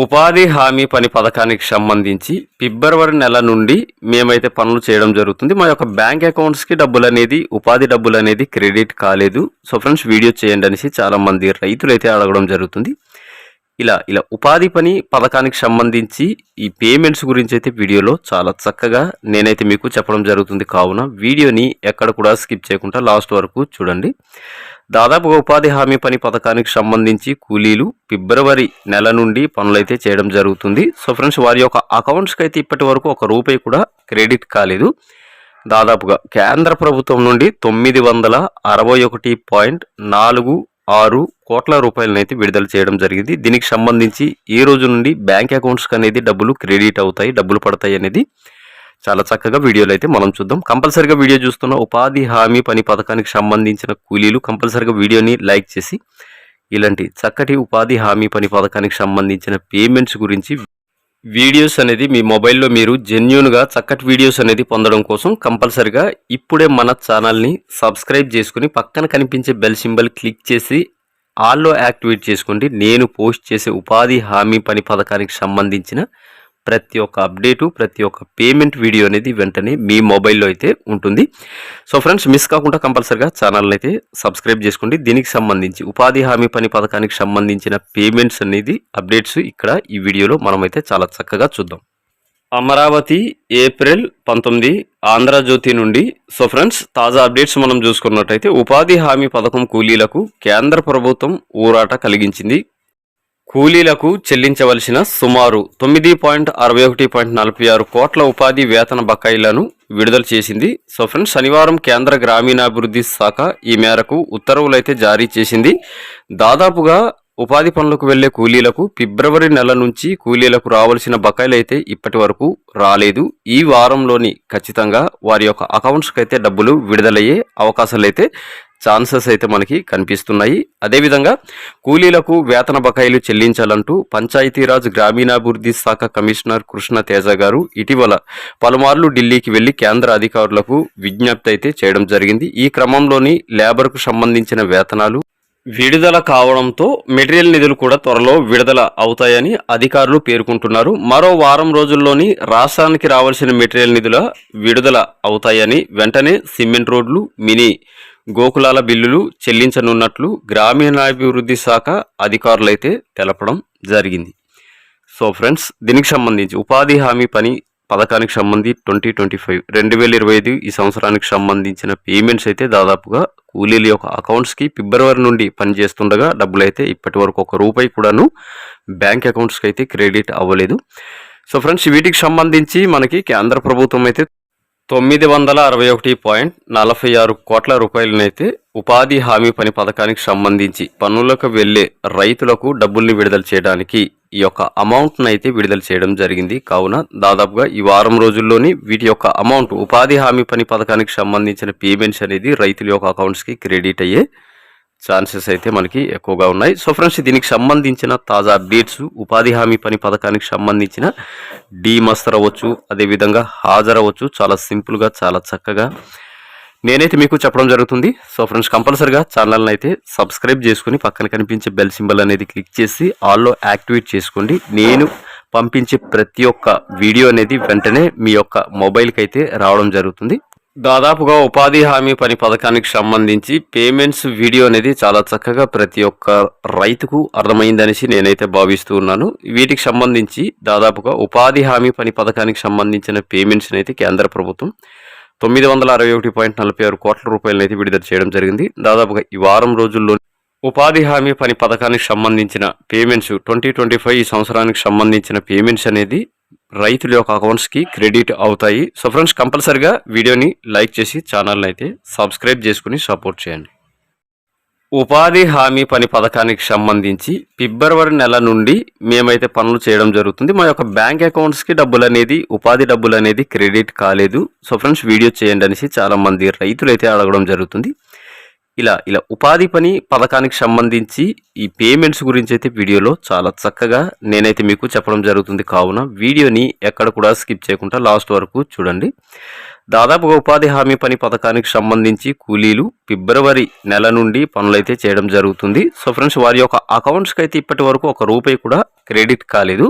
ఉపాధి హామీ పని పథకానికి సంబంధించి ఫిబ్రవరి నెల నుండి మేమైతే పనులు చేయడం జరుగుతుంది. మా యొక్క బ్యాంక్ అకౌంట్స్కి డబ్బులు అనేది ఉపాధి డబ్బులు అనేది క్రెడిట్ కాలేదు. సో ఫ్రెండ్స్ వీడియో చేయండి అనేసి చాలా మంది రైతులు అయితే అడగడం జరుగుతుంది. ఇలా ఇలా ఉపాధి పని పథకానికి సంబంధించి ఈ పేమెంట్స్ గురించి అయితే వీడియోలో చాలా చక్కగా నేనైతే మీకు చెప్పడం జరుగుతుంది. కావున వీడియోని ఎక్కడ కూడా స్కిప్ చేయకుండా లాస్ట్ వరకు చూడండి. దాదాపుగా ఉపాధి హామీ పని పథకానికి సంబంధించి కూలీలు ఫిబ్రవరి నెల నుండి పనులైతే చేయడం జరుగుతుంది. సో ఫ్రెండ్స్ వారి యొక్క అకౌంట్స్కి అయితే ఇప్పటి వరకు ఒక రూపాయి కూడా క్రెడిట్ కాలేదు. దాదాపుగా కేంద్ర ప్రభుత్వం నుండి తొమ్మిది వందల అరవై ఒకటి పాయింట్ నాలుగు ఆరు కోట్ల రూపాయలను అయితే విడుదల చేయడం జరిగింది. దీనికి సంబంధించి ఈ రోజు నుండి బ్యాంక్ అకౌంట్స్కి అనేది డబ్బులు క్రెడిట్ అవుతాయి డబ్బులు పడతాయి అనేది చాలా చక్కగా వీడియోలు అయితే మనం చూద్దాం. కంపల్సరిగా వీడియో చూస్తున్న ఉపాధి హామీ పని పథకానికి సంబంధించిన కూలీలు కంపల్సరిగా వీడియోని లైక్ చేసి ఇలాంటి చక్కటి ఉపాధి హామీ పని పథకానికి సంబంధించిన పేమెంట్స్ గురించి వీడియోస్ అనేది మీ మొబైల్లో మీరు జెన్యున్గా చక్కటి వీడియోస్ అనేది పొందడం కోసం కంపల్సరిగా ఇప్పుడే మన ఛానల్ని సబ్స్క్రైబ్ చేసుకుని పక్కన కనిపించే బెల్ సింబల్ క్లిక్ చేసి ఆల్లో యాక్టివేట్ చేసుకోండి. నేను పోస్ట్ చేసే ఉపాధి హామీ పని పథకానికి సంబంధించిన ప్రతి ఒక్క అప్డేటు ప్రతి ఒక్క పేమెంట్ వీడియో అనేది వెంటనే మీ మొబైల్లో అయితే ఉంటుంది. సో ఫ్రెండ్స్ మిస్ కాకుండా కంపల్సరిగా ఛానల్ని అయితే సబ్స్క్రైబ్ చేసుకోండి. దీనికి సంబంధించి ఉపాధి హామీ పని పథకానికి సంబంధించిన పేమెంట్స్ అనేది అప్డేట్స్ ఇక్కడ ఈ వీడియోలో మనమైతే చాలా చక్కగా చూద్దాం. అమరావతి ఏప్రిల్ పంతొమ్మిది ఆంధ్రజ్యోతి నుండి. సో ఫ్రెండ్స్ తాజా అప్డేట్స్ మనం చూసుకున్నట్టయితే ఉపాధి హామీ పథకం కూలీలకు కేంద్ర ప్రభుత్వం ఊరాట కలిగించింది. కూలీలకు చెల్లించవలసిన సుమారు తొమ్మిది పాయింట్ అరవై ఒకటి పాయింట్ నలభై ఆరు కోట్ల ఉపాధి వేతన బకాయిలను విడుదల చేసింది. సో ఫ్రెండ్స్ శనివారం కేంద్ర గ్రామీణాభివృద్ధి శాఖ ఈ మేరకు ఉత్తర్వులైతే జారీ చేసింది. దాదాపుగా ఉపాధి పనులకు వెళ్ళే కూలీలకు ఫిబ్రవరి నెల నుంచి కూలీలకు రావాల్సిన బకాయిలు అయితే ఇప్పటి వరకు రాలేదు. ఈ వారంలోని ఖచ్చితంగా వారి యొక్క అకౌంట్స్కి అయితే డబ్బులు విడుదలయ్యే అవకాశాలు అయితే ఛాన్సెస్ అయితే మనకి కనిపిస్తున్నాయి. అదేవిధంగా కూలీలకు వేతన బకాయిలు చెల్లించాలంటూ పంచాయతీరాజ్ గ్రామీణాభివృద్ధి శాఖ కమిషనర్ కృష్ణ తేజ గారు ఇటీవల పలుమార్లు ఢిల్లీకి వెళ్ళి కేంద్ర అధికారులకు విజ్ఞప్తి అయితే చేయడం జరిగింది. ఈ క్రమంలోని లేబర్కు సంబంధించిన వేతనాలు విడుదల కావడంతో మెటీరియల్ నిధులు కూడా త్వరలో విడుదల అవుతాయని అధికారులు పేర్కొంటున్నారు. మరో వారం రోజుల్లోని రాష్ట్రానికి రావాల్సిన మెటీరియల్ నిధుల విడుదల అవుతాయని వెంటనే సిమెంట్ రోడ్లు మినీ గోకులాల బిల్లులు చెల్లించనున్నట్లు గ్రామీణాభివృద్ధి శాఖ అధికారులైతే తెలపడం జరిగింది. సో ఫ్రెండ్స్ దీనికి సంబంధించి ఉపాధి హామీ పని పథకానికి సంబంధించి ట్వంటీ ట్వంటీ ఫైవ్ రెండు వేల ఇరవై ఐదు ఈ సంవత్సరానికి సంబంధించిన పేమెంట్స్ అయితే దాదాపుగా కూలీల యొక్క అకౌంట్స్కి ఫిబ్రవరి నుండి పనిచేస్తుండగా డబ్బులు అయితే ఇప్పటి వరకు ఒక రూపాయి కూడాను బ్యాంక్ అకౌంట్స్కి అయితే క్రెడిట్ అవ్వలేదు. సో ఫ్రెండ్స్ వీటికి సంబంధించి మనకి కేంద్ర ప్రభుత్వం అయితే తొమ్మిది వందల అరవై ఒకటి పాయింట్ నలభై ఆరు కోట్ల రూపాయలనైతే ఉపాధి హామీ పని పథకానికి సంబంధించి పనులకు వెళ్ళే రైతులకు డబ్బుల్ని విడుదల చేయడానికి ఈ యొక్క అమౌంట్ను అయితే విడుదల చేయడం జరిగింది. కావున దాదాపుగా ఈ వారం రోజుల్లోని వీటి యొక్క అమౌంట్ ఉపాధి హామీ పని పథకానికి సంబంధించిన పేమెంట్స్ అనేది రైతుల యొక్క అకౌంట్స్కి క్రెడిట్ అయ్యే ఛాన్సెస్ అయితే మనకి ఎక్కువగా ఉన్నాయి. సో ఫ్రెండ్స్ దీనికి సంబంధించిన తాజా అప్డేట్స్ ఉపాధి హామీ పని పథకానికి సంబంధించిన డీమస్తర్ అవ్వచ్చు అదేవిధంగా హాజరవ్వచ్చు. చాలా సింపుల్గా చాలా చక్కగా నేనైతే మీకు చెప్పడం జరుగుతుంది. సో ఫ్రెండ్స్ కంపల్సరిగా ఛానల్ని అయితే సబ్స్క్రైబ్ చేసుకుని పక్కన కనిపించే బెల్ సింబల్ అనేది క్లిక్ చేసి ఆల్లో యాక్టివేట్ చేసుకోండి. నేను పంపించే ప్రతి ఒక్క వీడియో అనేది వెంటనే మీ యొక్క మొబైల్కి అయితే రావడం జరుగుతుంది. దాదాపుగా ఉపాధి హామీ పని పథకానికి సంబంధించి పేమెంట్స్ వీడియో అనేది చాలా చక్కగా ప్రతి ఒక్క రైతుకు అర్థమైందనేసి నేనైతే భావిస్తూ ఉన్నాను. వీటికి సంబంధించి దాదాపుగా ఉపాధి హామీ పని పథకానికి సంబంధించిన పేమెంట్స్ అయితే కేంద్ర ప్రభుత్వం తొమ్మిది వందల అరవై ఒకటి పాయింట్ నలభై ఆరు కోట్ల రూపాయలను అయితే విడుదల చేయడం జరిగింది. దాదాపుగా ఈ వారం రోజుల్లో ఉపాధి హామీ పని పథకానికి సంబంధించిన పేమెంట్స్ ట్వంటీ ట్వంటీ ఫైవ్ ఈ సంవత్సరానికి సంబంధించిన పేమెంట్స్ అనేది రైతుల యొక్క అకౌంట్స్కి క్రెడిట్ అవుతాయి. సో ఫ్రెండ్స్ కంపల్సరిగా వీడియోని లైక్ చేసి ఛానల్ని అయితే సబ్స్క్రైబ్ చేసుకుని సపోర్ట్ చేయండి. ఉపాధి హామీ పని పథకానికి సంబంధించి ఫిబ్రవరి నెల నుండి మేమైతే పనులు చేయడం జరుగుతుంది. మా యొక్క బ్యాంక్ అకౌంట్స్కి డబ్బులు అనేది ఉపాధి డబ్బులు అనేది క్రెడిట్ కాలేదు. సో ఫ్రెండ్స్ వీడియో చేయండి అనేసి చాలామంది రైతులు అయితే అడగడం జరుగుతుంది. ఇలా ఇలా ఉపాధి పని పథకానికి సంబంధించి ఈ పేమెంట్స్ గురించి అయితే వీడియోలో చాలా చక్కగా నేనైతే మీకు చెప్పడం జరుగుతుంది. కావున వీడియోని ఎక్కడ కూడా స్కిప్ చేయకుండా లాస్ట్ వరకు చూడండి. దాదాపుగా ఉపాధి హామీ పని పథకానికి సంబంధించి కూలీలు ఫిబ్రవరి నెల నుండి పనులైతే చేయడం జరుగుతుంది. సో ఫ్రెండ్స్ వారి యొక్క అకౌంట్స్కి అయితే ఇప్పటి వరకు ఒక రూపాయి కూడా క్రెడిట్ కాలేదు.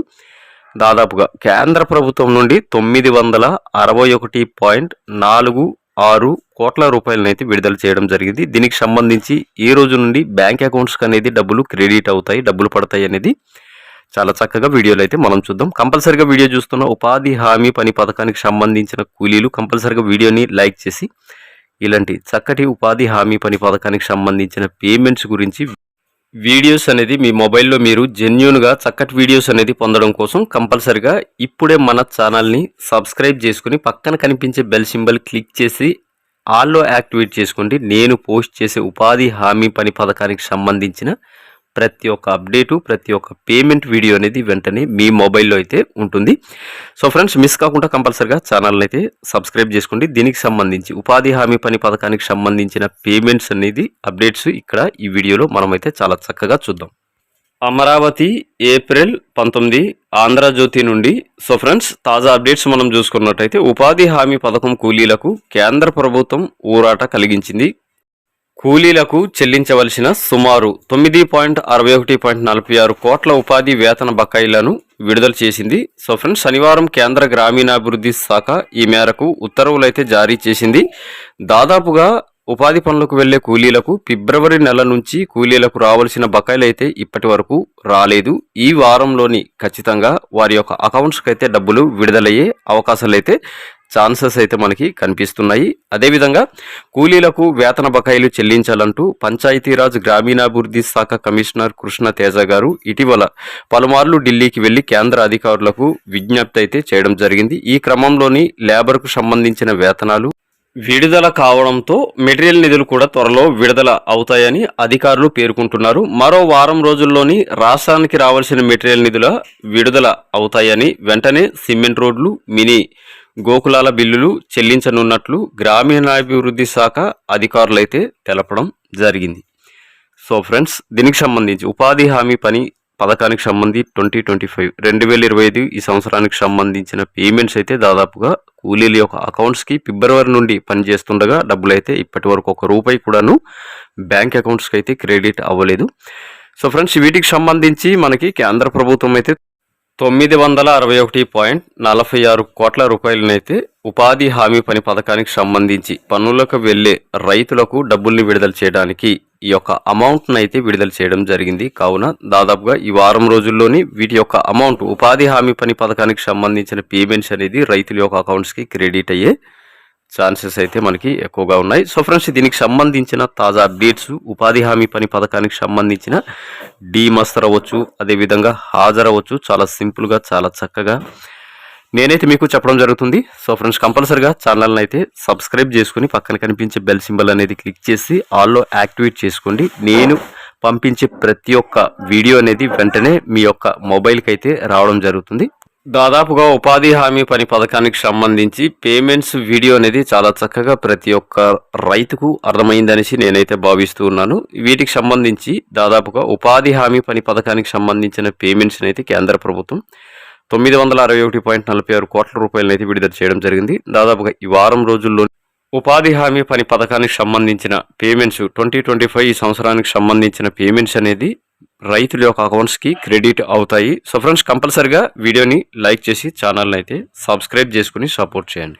దాదాపుగా కేంద్ర ప్రభుత్వం నుండి తొమ్మిది వందల అరవై ఒకటి పాయింట్ నాలుగు ఆరు కోట్ల రూపాయలనైతే విడుదల చేయడం జరిగింది. దీనికి సంబంధించి ఈ రోజు నుండి బ్యాంక్ అకౌంట్స్కి అనేది డబ్బులు క్రెడిట్ అవుతాయి డబ్బులు పడతాయి అనేది చాలా చక్కగా వీడియోలు అయితే మనం చూద్దాం. కంపల్సరిగా వీడియో చూస్తున్న ఉపాధి హామీ పని పథకానికి సంబంధించిన కూలీలు కంపల్సరిగా వీడియోని లైక్ చేసి ఇలాంటి చక్కటి ఉపాధి హామీ పని పథకానికి సంబంధించిన పేమెంట్స్ గురించి వీడియోస్ అనేది మీ మొబైల్లో మీరు జెన్యున్గా చక్కటి వీడియోస్ అనేది పొందడం కోసం కంపల్సరిగా ఇప్పుడే మన ఛానల్ని సబ్స్క్రైబ్ చేసుకుని పక్కన కనిపించే బెల్ సింబల్ క్లిక్ చేసి ఆల్లో యాక్టివేట్ చేసుకోండి. నేను పోస్ట్ చేసే ఉపాధి హామీ పని పథకానికి సంబంధించిన ప్రతి ఒక్క అప్డేటు ప్రతి ఒక్క పేమెంట్ వీడియో అనేది వెంటనే మీ మొబైల్లో అయితే ఉంటుంది. సో ఫ్రెండ్స్ మిస్ కాకుండా కంపల్సరిగా ఛానల్ని అయితే సబ్స్క్రైబ్ చేసుకోండి. దీనికి సంబంధించి ఉపాధి హామీ పని పథకానికి సంబంధించిన పేమెంట్స్ అనేది అప్డేట్స్ ఇక్కడ ఈ వీడియోలో మనమైతే చాలా చక్కగా చూద్దాం. అమరావతి ఏప్రిల్ పంతొమ్మిది ఆంధ్రజ్యోతి నుండి. సో ఫ్రెండ్స్ తాజా అప్డేట్స్ మనం చూసుకున్నట్టయితే ఉపాధి హామీ పథకం కూలీలకు కేంద్ర ప్రభుత్వం ఊరాట కలిగించింది. కూలీలకు చెల్లించవలసిన సుమారు తొమ్మిది పాయింట్ అరవై ఒకటి పాయింట్ నలభై ఆరు కోట్ల ఉపాధి వేతన బకాయిలను విడుదల చేసింది. సో ఫ్రెండ్స్ శనివారం కేంద్ర గ్రామీణాభివృద్ధి శాఖ ఈ మేరకు ఉత్తర్వులైతే జారీ చేసింది. దాదాపుగా ఉపాధి పనులకు వెళ్ళే కూలీలకు ఫిబ్రవరి నెల నుంచి కూలీలకు రావాల్సిన బకాయిలు అయితే ఇప్పటి వరకు రాలేదు. ఈ వారంలోని ఖచ్చితంగా వారి యొక్క అకౌంట్స్కి అయితే డబ్బులు విడుదలయ్యే అవకాశాలు అయితే ఛాన్సెస్ అయితే మనకి కనిపిస్తున్నాయి. అదేవిధంగా కూలీలకు వేతన బకాయిలు చెల్లించాలంటూ పంచాయతీరాజ్ గ్రామీణాభివృద్ధి శాఖ కమిషనర్ కృష్ణ తేజ గారు ఇటీవల పలుమార్లు ఢిల్లీకి వెళ్ళి కేంద్ర అధికారులకు విజ్ఞప్తి అయితే చేయడం జరిగింది. ఈ క్రమంలోని లేబర్కు సంబంధించిన వేతనాలు విడుదల కావడంతో మెటీరియల్ నిధులు కూడా త్వరలో విడుదల అవుతాయని అధికారులు పేర్కొంటున్నారు. మరో వారం రోజుల్లోని రాష్ట్రానికి రావాల్సిన మెటీరియల్ నిధుల విడుదల అవుతాయని వెంటనే సిమెంట్ రోడ్లు మినీ గోకులాల బిల్లులు చెల్లించనున్నట్లు గ్రామీణాభివృద్ధి శాఖ అధికారులైతే తెలపడం జరిగింది. సో ఫ్రెండ్స్ దీనికి సంబంధించి ఉపాధి హామీ పని పథకానికి సంబంధించి ట్వంటీ ట్వంటీ ఫైవ్ రెండు వేల ఇరవై ఐదు ఈ సంవత్సరానికి సంబంధించిన పేమెంట్స్ అయితే దాదాపుగా కూలీల యొక్క అకౌంట్స్కి ఫిబ్రవరి నుండి పనిచేస్తుండగా డబ్బులు అయితే ఇప్పటి వరకు ఒక రూపాయి కూడాను బ్యాంక్ అకౌంట్స్కి అయితే క్రెడిట్ అవ్వలేదు. సో ఫ్రెండ్స్ వీటికి సంబంధించి మనకి కేంద్ర ప్రభుత్వం అయితే తొమ్మిది వందల అరవై ఒకటి పాయింట్ నలభై ఆరు కోట్ల రూపాయలనైతే ఉపాధి హామీ పని పథకానికి సంబంధించి పనులకు వెళ్ళే రైతులకు డబ్బుల్ని విడుదల చేయడానికి ఈ యొక్క అమౌంట్ను అయితే విడుదల చేయడం జరిగింది. కావున దాదాపుగా ఈ వారం రోజుల్లోని వీటి యొక్క అమౌంట్ ఉపాధి హామీ పని పథకానికి సంబంధించిన పేమెంట్స్ అనేది రైతుల యొక్క అకౌంట్స్కి క్రెడిట్ అయ్యే ఛాన్సెస్ అయితే మనకి ఎక్కువగా ఉన్నాయి. సో ఫ్రెండ్స్ దీనికి సంబంధించిన తాజా అప్డేట్స్ ఉపాధి హామీ పని పథకానికి సంబంధించిన డీమస్తర్ అవ్వచ్చు అదేవిధంగా హాజరవ్వచ్చు చాలా సింపుల్గా చాలా చక్కగా నేనైతే మీకు చెప్పడం జరుగుతుంది. సో ఫ్రెండ్స్ కంపల్సరిగా ఛానల్ని అయితే సబ్స్క్రైబ్ చేసుకుని పక్కన కనిపించే బెల్ సింబల్ అనేది క్లిక్ చేసి ఆల్లో యాక్టివేట్ చేసుకోండి. నేను పంపించే ప్రతి ఒక్క వీడియో అనేది వెంటనే మీ యొక్క మొబైల్కి అయితే రావడం జరుగుతుంది. దాదాపుగా ఉపాధి హామీ పని పథకానికి సంబంధించి పేమెంట్స్ వీడియో అనేది చాలా చక్కగా ప్రతి ఒక్క రైతుకు అర్థమైందనేసి నేనైతే భావిస్తూ ఉన్నాను. వీటికి సంబంధించి దాదాపుగా ఉపాధి హామీ పని పథకానికి సంబంధించిన పేమెంట్స్ అయితే కేంద్ర ప్రభుత్వం తొమ్మిది వందల అరవై ఒకటి పాయింట్ నలభై ఆరు కోట్ల రూపాయలను అయితే విడుదల చేయడం జరిగింది. దాదాపుగా ఈ వారం రోజుల్లో ఉపాధి హామీ పని పథకానికి సంబంధించిన పేమెంట్స్ ట్వంటీ ట్వంటీ ఫైవ్ ఈ సంవత్సరానికి సంబంధించిన పేమెంట్స్ అనేది రైతుల యొక్క అకౌంట్స్కి క్రెడిట్ అవుతాయి. సో ఫ్రెండ్స్ కంపల్సరిగా వీడియోని లైక్ చేసి ఛానల్ని అయితే సబ్స్క్రైబ్ చేసుకుని సపోర్ట్ చేయండి.